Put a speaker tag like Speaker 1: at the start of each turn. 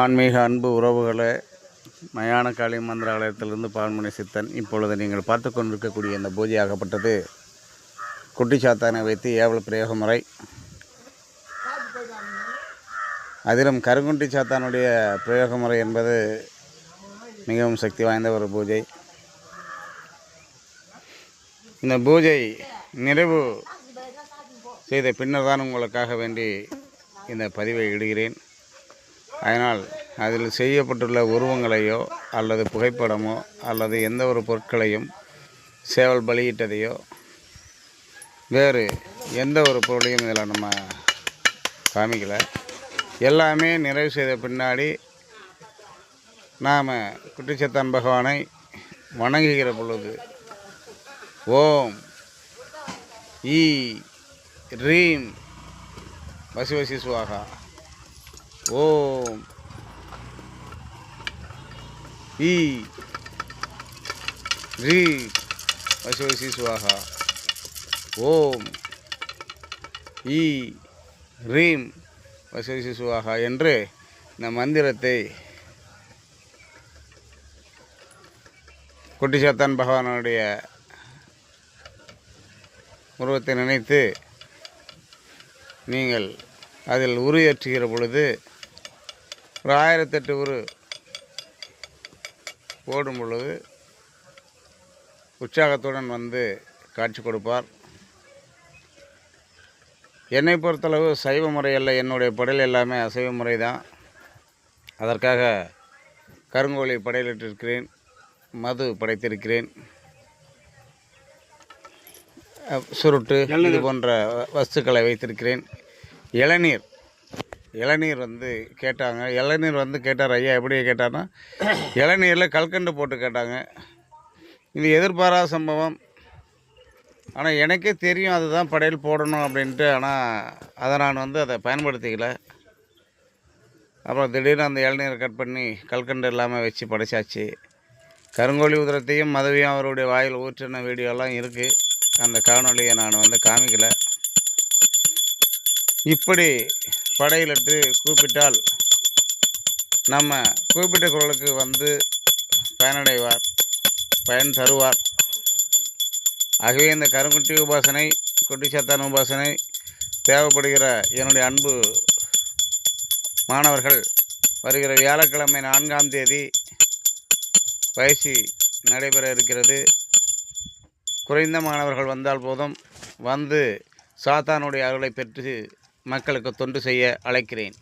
Speaker 1: ஆன்மீக அன்பு உறவுகளே மயான காளி மந்திராலயத்திலிருந்து பால்மணி சித்தன் இப்பொழுது நீங்கள் பார்த்து கொண்டிருக்கக்கூடிய இந்த பூஜையாகப்பட்டது குட்டி சாத்தானை வைத்து ஏவல் பிரயோக முறை அதிலும் கருங்குட்டி சாத்தானுடைய பிரயோக முறை என்பது மிகவும் சக்தி வாய்ந்த ஒரு பூஜை. இந்த பூஜை நிறைவு செய்த பின்னர் தான் உங்களுக்காக வேண்டி இந்த பதிவை இடுகிறேன். அதனால் அதில் செய்யப்பட்டுள்ள உருவங்களையோ அல்லது புகைப்படமோ அல்லது எந்த ஒரு பொருட்களையும் சேவல் பலியிட்டதையோ வேறு எந்த ஒரு பொருளையும் இதில் நம்ம காமிக்கலை. எல்லாமே நிறைவு செய்த பின்னாடி நாம் குட்டிச்சத்தான் பகவானை வணங்குகிற பொழுது ஓம் ஈ ரீம் வசி வசி சுவாகா ஓம். ஈ. ரீ. வசி சுவாகா ஓம். ஈ. ரீம். வசி சுவாகா என்று இந்த மந்திரத்தை குட்டிச்சாத்தான் பகவானுடைய உருவத்தை நினைத்து நீங்கள் அதில் உருயேற்றுகிற பொழுது ஒரு ஆயிரத்தெட்டு உரு போடும் பொழுது உற்சாகத்துடன் வந்து காட்சி கொடுப்பார். என்னை பொறுத்தளவு சைவ முறையல்ல என்னுடைய படையல் எல்லாமே அசைவ முறை தான். அதற்காக கருங்கோழி படையலிட்டிருக்கிறேன் மது படைத்திருக்கிறேன். சுருட்டு இது போன்ற வஸ்துக்களை வைத்திருக்கிறேன். இளநீர். இளநீர் வந்து கேட்டாங்க. இளநீர் வந்து கேட்டார் ஐயா எப்படி கேட்டார்னா இளநீரில் கல்கண்டு போட்டு கேட்டாங்க. இது எதிர்பாராத சம்பவம். ஆனால் எனக்கே தெரியும் அதுதான் படையல் போடணும் அப்படின்ட்டு. ஆனால் அதை நான் வந்து அதை பயன்படுத்திக்கல. அப்புறம் திடீர்னு அந்த இளநீரை கட் பண்ணி கல்கண்டு இல்லாமல் வச்சு படைச்சாச்சு. கருங்கோழி உதிரத்தையும் மதுவையும் அவருடைய வாயில் ஊற்றின வீடியோலாம் இருக்குது அந்த காணொலியை நான் வந்து காமிக்கல. இப்படி படையிலிட்டு கூப்பிட்டால் நம்ம குறிப்பிட்ட குரலுக்கு வந்து பயனடைவார் பயன் தருவார். ஆகவே இந்த கருங்குட்டி உபாசனை குட்டி சத்தான் உபாசனை தேவைப்படுகிற என்னுடைய அன்பு மாணவர்கள் வருகிற வியாழக்கிழமை நான்காம் தேதி பயிற்சி நடைபெற இருக்கிறது. குறைந்த மாணவர்கள் வந்தால் போதும். வந்து சாத்தானுடைய அருளை பெற்று மக்களுக்கு தொண்டு செய்ய அழைக்கிறேன்.